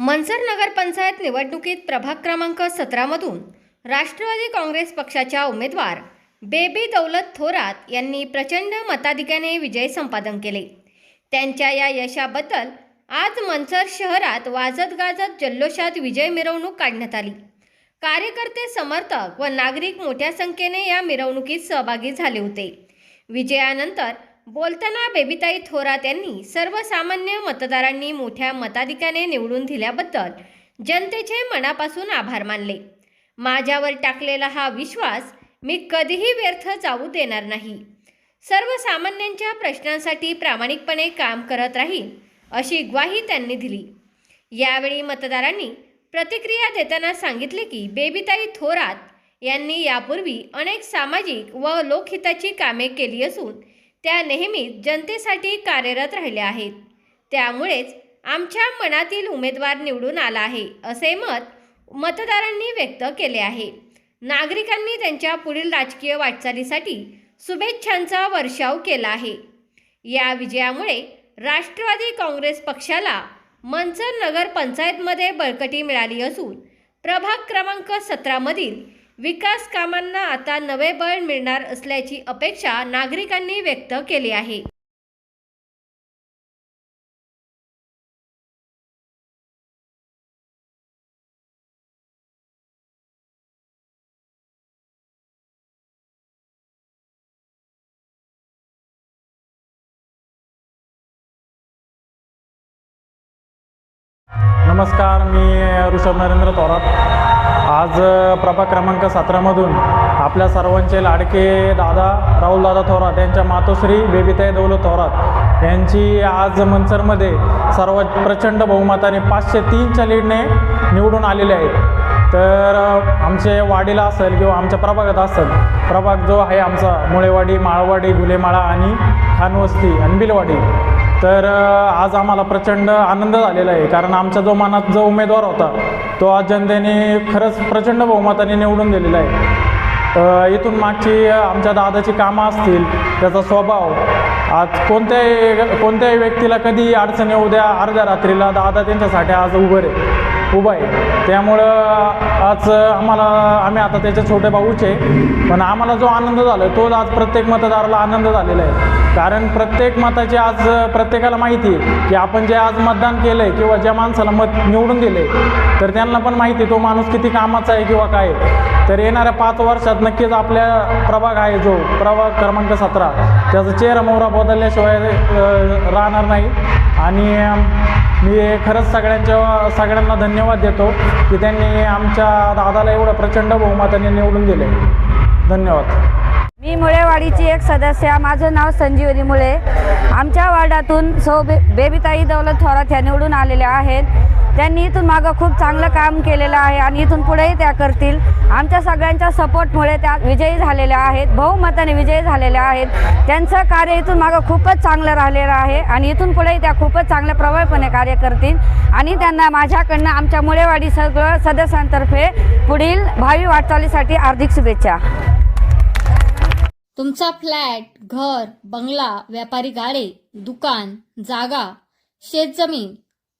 मनसर नगरपंचायत निवडणुकीत प्रभाग क्रमांक सतरामधून राष्ट्रवादी काँग्रेस पक्षाच्या उमेदवार बेबी दौलत थोरात यांनी प्रचंड मताधिक्याने विजय संपादन केले. त्यांच्या या यशाबद्दल आज मनसर शहरात वाजत गाजत जल्लोषात विजय मिरवणूक काढण्यात आली. कार्यकर्ते समर्थक व नागरिक मोठ्या संख्येने या मिरवणुकीत सहभागी झाले होते. विजयानंतर बोलताना बेबीताई थोरात यांनी सर्वसामान्य मतदारांनी मोठ्या मताधिकाने निवडून दिल्याबद्दल जनतेचे मनापासून आभार मानले. माझ्यावर टाकलेला हा विश्वास मी कधीही व्यर्थ जाऊ देणार नाही. सर्वसामान्यांच्या प्रश्नांसाठी प्रामाणिकपणे काम करत राहील अशी ग्वाही त्यांनी दिली. यावेळी मतदारांनी प्रतिक्रिया देताना सांगितले की बेबीताई थोरात यांनी यापूर्वी अनेक सामाजिक व लोकहिताची कामे केली असून त्या नेहमीच जनतेसाठी कार्यरत राहिल्या आहेत. त्यामुळेच आमच्या मनातील उमेदवार निवडून आला आहे असे मत मतदारांनी व्यक्त केले आहे. नागरिकांनी त्यांच्या पुढील राजकीय वाटचालीसाठी शुभेच्छांचा वर्षाव केला आहे. या विजयामुळे राष्ट्रवादी काँग्रेस पक्षाला मनसर नगर पंचायतमध्ये बळकटी मिळाली असून प्रभाग क्रमांक सतरामधील विकास कामांना आता नवे बळ मिळणार असल्याची अपेक्षा नागरिकांनी व्यक्त केली आहे. नमस्कार मी ऋषभ नरेंद्र थोरात. आज प्रभा प्रभाग क्रमांक सतरामधून आपल्या सर्वांचे लाडके दादा राहुलदादा थोरात यांच्या मातोश्री बेबीताई दौलत थोरात यांची आज मनसरमध्ये सर्वात प्रचंड बहुमताने पाचशे तीनच्या लीडने निवडून आलेले आहेत. तर आमचे वाडीला असेल किंवा आमच्या प्रभागात असेल प्रभाग जो आहे आमचा मुळेवाडी माळवाडी गुलेमाळा आणि खानवस्ती आणि बिलवाडी तर आज आम्हाला प्रचंड आनंद झालेला आहे. कारण आमच्या जो मनात जो उमेदवार होता तो आज जनतेने खरंच प्रचंड बहुमताने निवडून दिलेला आहे. इथून मागची आमच्या दादाची कामं असतील त्याचा स्वभाव आज कोणत्याही कोणत्याही व्यक्तीला कधी अडचण येऊ द्या अर्ध्या रात्रीला दादा त्यांच्यासाठी आज उभं आहे उभा आहे. त्यामुळं आज आम्हाला आम्ही आता त्याचे छोटे भाऊच आहे. पण आम्हाला जो आनंद झाला तोच आज प्रत्येक मतदाराला आनंद झालेला आहे. कारण प्रत्येक मताची आज प्रत्येकाला माहिती आहे की आपण जे आज मतदान केलं आहे किंवा ज्या माणसाला मत निवडून दिले तर त्यांना पण माहिती आहे तो माणूस किती कामाचा आहे किंवा काय आहे. तर येणाऱ्या पाच वर्षात नक्कीच आपल्या प्रभाग आहे जो प्रभाग क्रमांक सतरा. त्याचा चेहरा मोहरा बदलल्याशिवाय राहणार नाही. आणि मी खरंच सगळ्यांच्या सगळ्यांना धन्यवाद देतो की त्यांनी आमच्या दादाला एवढं प्रचंड बहुमताने निवडून दिले. धन्यवाद. मी मुळेवाडीची एक सदस्य माझं नाव संजीवनी मुळे. आमच्या वार्डातून सौ बे बेबीताई दौलत थोरात ह्या निवडून आलेल्या आहेत. त्यांनी इथून मागं खूप चांगलं काम केलेलं आहे आणि इथून पुढेही त्या करतील. आमच्या सगळ्यांच्या सपोर्टमुळे त्या विजयी झालेल्या आहेत बहुमताने विजयी झालेल्या आहेत. त्यांचं कार्य इथून मागं खूपच चांगलं राहिलेलं आहे आणि इथून पुढेही त्या खूपच चांगल्या प्रबळपणे कार्य करतील. आणि त्यांना माझ्याकडनं आमच्या मुळेवाडी सगळं सदस्यांतर्फे पुढील भावी वाटचालीसाठी हार्दिक शुभेच्छा. तुमचा फ्लॅट घर बंगला व्यापारी गाडे दुकान जागा शेतजमीन